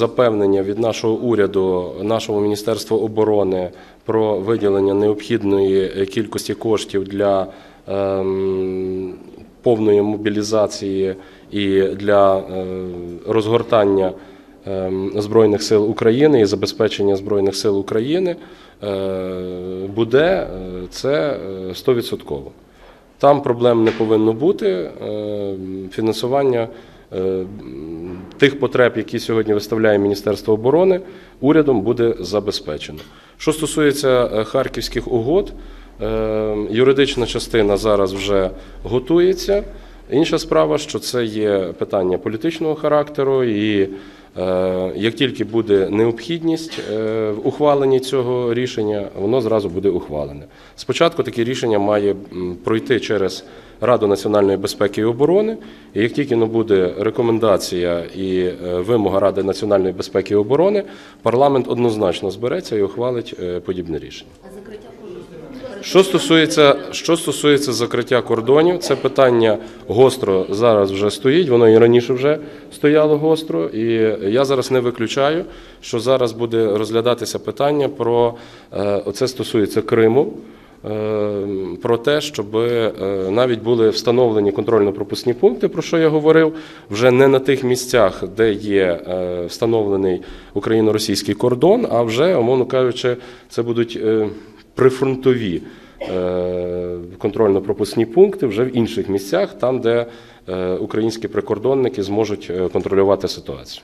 Запевнення від нашого уряду, нашого міністерства оборони про виділення необхідної кількості коштів для ем, повної мобілізації і для е, розгортання ем, Збройних сил України і забезпечення Збройних сил України е, буде е, це е, 100%. Там проблем не повинно бути. Е, Фінансування тих потреб, які сьогодні виставляє Міністерство оборони, урядом буде забезпечено. Що стосується е, харківських угод, е, юридична частина зараз вже готується. Інша справа, що це є питання політичного характеру, і е, як тільки буде необхідність в ухваленні цього рішення, воно зразу буде ухвалене. Спочатку таке рішення має пройти через Раду національної безпеки і оборони. І як тільки ну, буде рекомендація і е, вимога Ради національної безпеки і оборони, парламент однозначно збереться і ухвалить е, подібне рішення. Що стосується, що стосується закриття кордонів, це питання гостро зараз вже стоїть. Воно і раніше вже стояло гостро. І я зараз не виключаю, що зараз буде розглядатися питання про е, оце стосується Криму. Е, Про те, щоб е, навіть були встановлені контрольно-пропускні пункти, про що я говорив, вже не на тих місцях, де є е, встановлений україно-російський кордон, а вже, умовно кажучи, це будуть прифронтові контрольно-пропускні пункти вже в інших місцях, там, де українські прикордонники зможуть контролювати ситуацію.